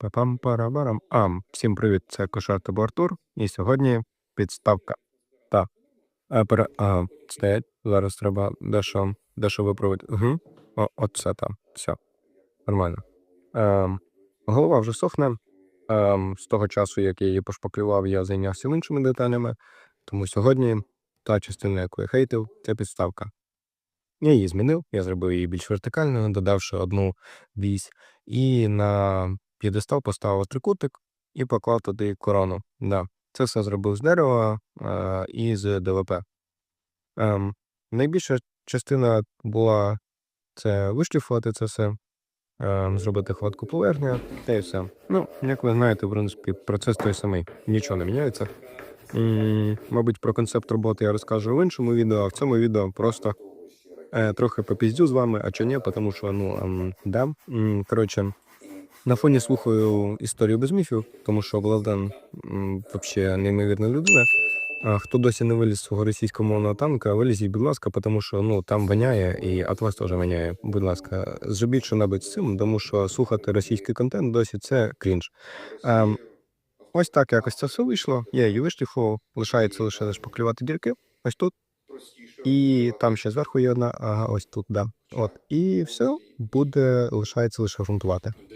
Папам парабарам. А, всім привіт, це Кошар та. І сьогодні підставка. Так. А, пере... а, стоять. Зараз треба дещо, дещо виправити. Угу. О, оце там. Все. Нормально. Ем, голова вже сохне. Ем, з того часу, як я її пошпаклював, я зайнявся іншими деталями. Тому сьогодні та частина, яку я хейтив, це підставка. Я її змінив, я зробив її більш вертикальною, додавши одну вісь, і на п'єдестал поставив трикутик і поклав туди корону. Да. Це все зробив з дерева е, і з ДВП. Ем, найбільша частина була це вишліфувати це все, ем, зробити хватку поверхня, та й все. Ну, як ви знаєте, в принципі, процес той самий, нічого не міняється. М, Мабуть, про концепт роботи я розкажу в іншому відео, а в цьому відео просто е, трохи попіздю з вами, а чи ні, тому що, ну, ем, да. Коротше, на фоні слухаю історію без міфів, тому що Владан взагалі неймовірна людина. А хто досі не виліз з свого російськомовного танка, вилізіть, будь ласка, тому що ну там воняє, і від вас теж воняє. Будь ласка, зробіть що-небудь з цим, тому що слухати російський контент досі це крінж. Ем, ось так якось це все вийшло. Я її вишліфував, лишається лише зашпаклювати дірки. Ось тут. І там ще зверху є одна, ага, ось тут, да. От. І все, буде, лишається лише грунтувати.